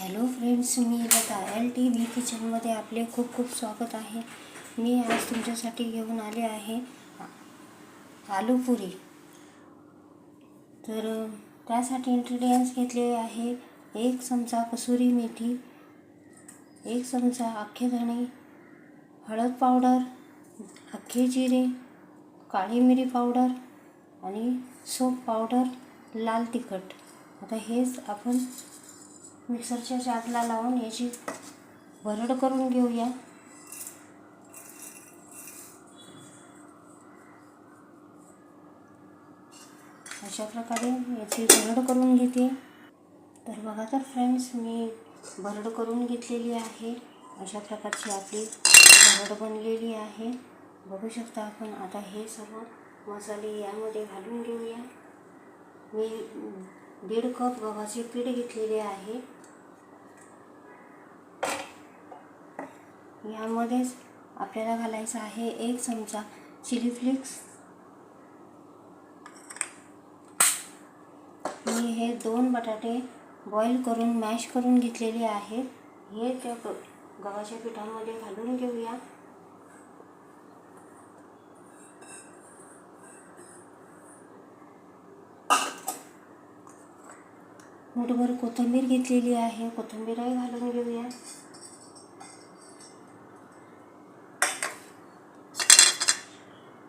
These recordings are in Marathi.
हॅलो फ्रेंड्स मी लता एल टी व्ही किचनमध्ये आपले खूप खूप स्वागत आहे. मी आज तुमच्यासाठी घेऊन आले आहे आलू पुरी. तर त्यासाठी इन्ग्रेडियंट्स घेतले आहे एक चमचा कसुरी मेथी एक चमचा अख्खे धणे हळद पावडर अख्खे जिरे काळी मिरी पावडर आणि सोप पावडर लाल तिखट. आता हेच आपण मिक्सरच्या जातला लावून याची भरड करून घेऊया. अशा प्रकारे याची भरड करून घेते. तर बघा तर फ्रेंड्स मी भरड करून घेतलेली आहे. अशा प्रकारची आपली भरड बनलेली आहे. बघू शकता आपण आता हे सर्व मसाले यामध्ये घालून घेऊया. मी दीड कप गव्हाचे पीठ घेतलेले आहे. यामध्येच आपल्याला घालायचं आहे एक चमचा चिली फ्लेक्स. मी हे दोन बटाटे बॉईल करून मॅश करून घेतलेले आहेत. हे त्या गव्हाच्या पिठामध्ये घालून घेऊया. मुठभर कोथिंबीर घेतलेली आहे. कोथिंबीरही घालून घेऊया.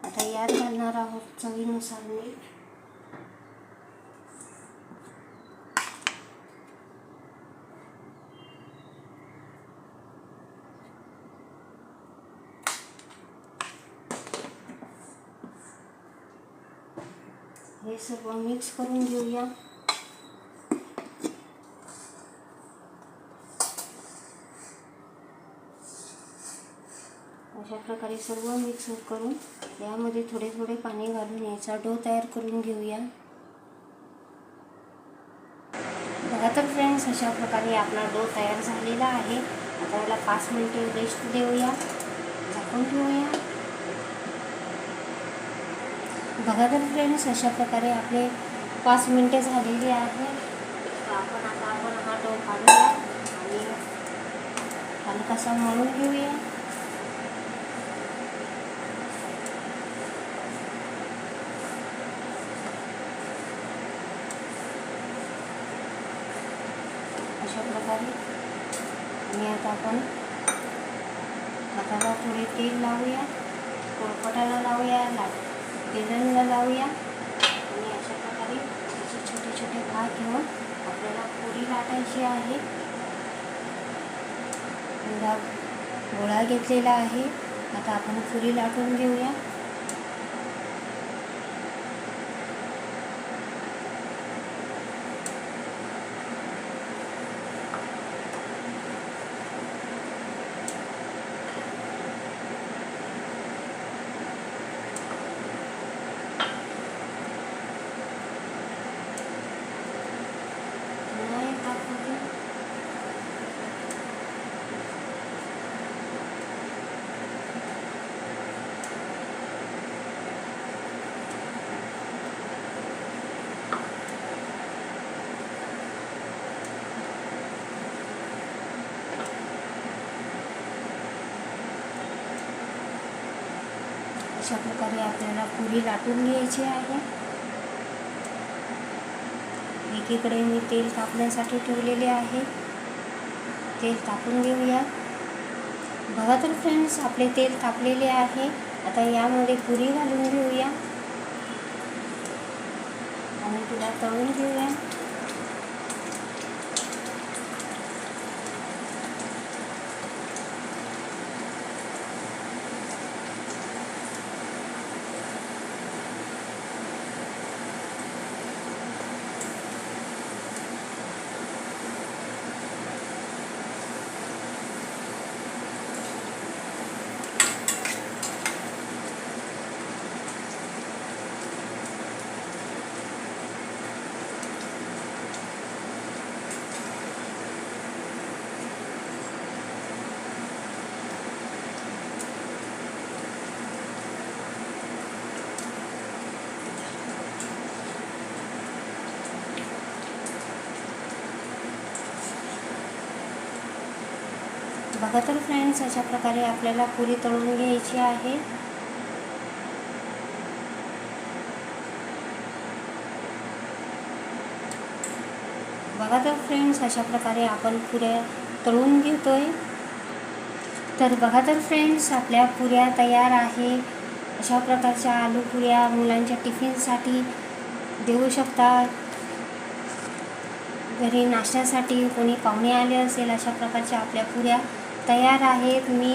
आता यात घालणार आहोत चवीनुसार मीठ. सर्व मिक्स करून घेऊया. अशा प्रकारे सर्व मिक्स करून यामध्ये थोडे थोडे पाणी घालून याचा डो तयार करून घेऊया. बघा तर फ्रेंड्स अशा प्रकारे आपला डो तयार झालेला आहे. आता याला पाच मिनिटे रेस्ट देऊया. झाकून ठेवूया. बघा तर फ्रेंड्स अशा प्रकारे आपले पाच मिनिटे झालेली आहे. तर आपण आता आपण हा डो काढूया आणि हलकासा मळून घेऊया. अशा प्रकारे. आणि आता आपण हाताला थोडे तेल लावूया पोळपटाला लावूया ला बेलनला लावूया. आणि अशा प्रकारे त्याचे छोटे छोटे भाग घेऊन आपल्याला पुरी लाटायची आहे. गोळा घेतलेला आहे. आता आपण पुरी लाटून घेऊया. अशा प्रकारे आपल्याला पुरी लाटून घ्यायची आहे. एकीकडे मी तेल तापण्यासाठी ठेवलेले आहे. तेल तापून घेऊया. बघा तर फ्रेंड्स आपले तेल तापलेले आहे. आता यामध्ये पुरी घालून घेऊया. आणि तिला तळून घेऊया. बघा तर फ्रेंड्स अशा प्रकारे आपल्याला पुरी तळून घ्यायची आहे. बघा तर फ्रेंड्स अशा प्रकारे आपण पुऱ्या तळून घेतोय. तर बघा तर फ्रेंड्स आपल्या पुऱ्या तयार आहे. अशा प्रकारच्या आलू पुऱ्या मुलांच्या टिफिनसाठी देऊ शकता घरी नाश्त्यासाठी कोणी पाहुणे आले असेल अशा प्रकारच्या आपल्या पुऱ्या तयार आहेत. मी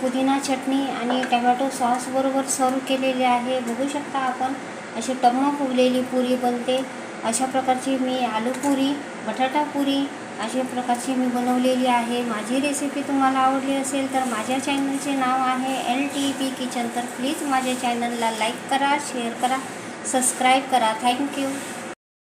पुदिना चटणी आणि टमॅटो सॉसबरोबर सर्व केलेले आहे. बघू शकता आपण अशी टम्म फुगलेली पुरी बनते. अशा प्रकारची मी आलू पुरी बटाटा पुरी अशा प्रकारची मी बनवलेली आहे. माझी रेसिपी तुम्हाला आवडली असेल तर माझ्या चॅनलचे नाव आहे एल टी पी किचन तर प्लीज माझ्या चॅनलला लाईक करा शेअर करा सबस्क्राईब करा. थँक्यू